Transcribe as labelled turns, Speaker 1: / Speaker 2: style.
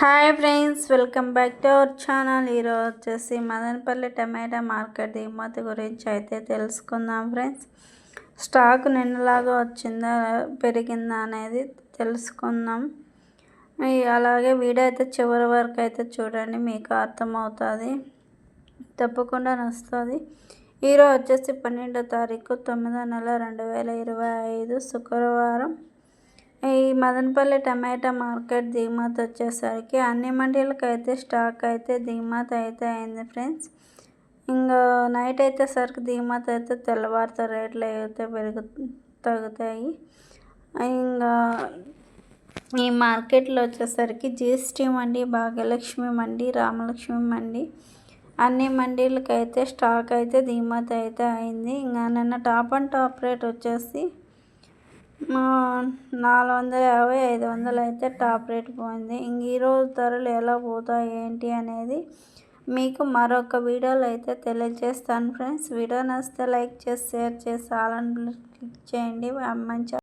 Speaker 1: Hi friends welcome back to our channel. ఈరోజు వచ్చేసి మదనపల్లి టమాటా market దిగుమతి గురించి అయితే తెలుసుకుందాం ఫ్రెండ్స్. స్టాక్ నిన్నలాగా వచ్చిందా పెరిగిందా అనేది తెలుసుకుందాం. అలాగే వీడియో అయితే చివరి వరకు అయితే చూడండి మీకు అర్థమవుతుంది. తప్పకుండా నచ్చుతుంది. ఈరోజు వచ్చేసి పన్నెండో తారీఖు తొమ్మిదో నెల రెండు వేల ఇరవై ఐదు శుక్రవారం. మదనపల్లి టమాటా మార్కెట్ దిగుమతి వచ్చేసరికి అన్ని మండీలకు అయితే స్టాక్ అయితే దిగుమతి అయితే అయింది ఫ్రెండ్స్. ఇంకా నైట్ అయితే సరికి దిగుమతి అయితే తెల్లవారితో రేట్లు అయితే పెరుగు తగ్గుతాయి. ఇంకా ఈ మార్కెట్లో వచ్చేసరికి జిఎస్టీ మండి భాగ్యలక్ష్మి మండి రామలక్ష్మి మండి అన్ని మండీలకైతే అయితే స్టాక్ అయితే దిగుమతి అయితే అయింది. ఇంకా నిన్న టాప్ అండ్ టాప్ రేట్ వచ్చేసి నాలుగు వందల యాభై ఐదు వందలు అయితే టాప్ రేట్ పోయింది. ఇంక ఈరోజు ధరలు ఎలా పోతాయి ఏంటి అనేది మీకు మరొక వీడియోలో అయితే తెలియజేస్తాను ఫ్రెండ్స్. వీడియో నచ్చితే లైక్ చేసి షేర్ చేసి ఆల్ క్లిక్ చేయండి. మంచి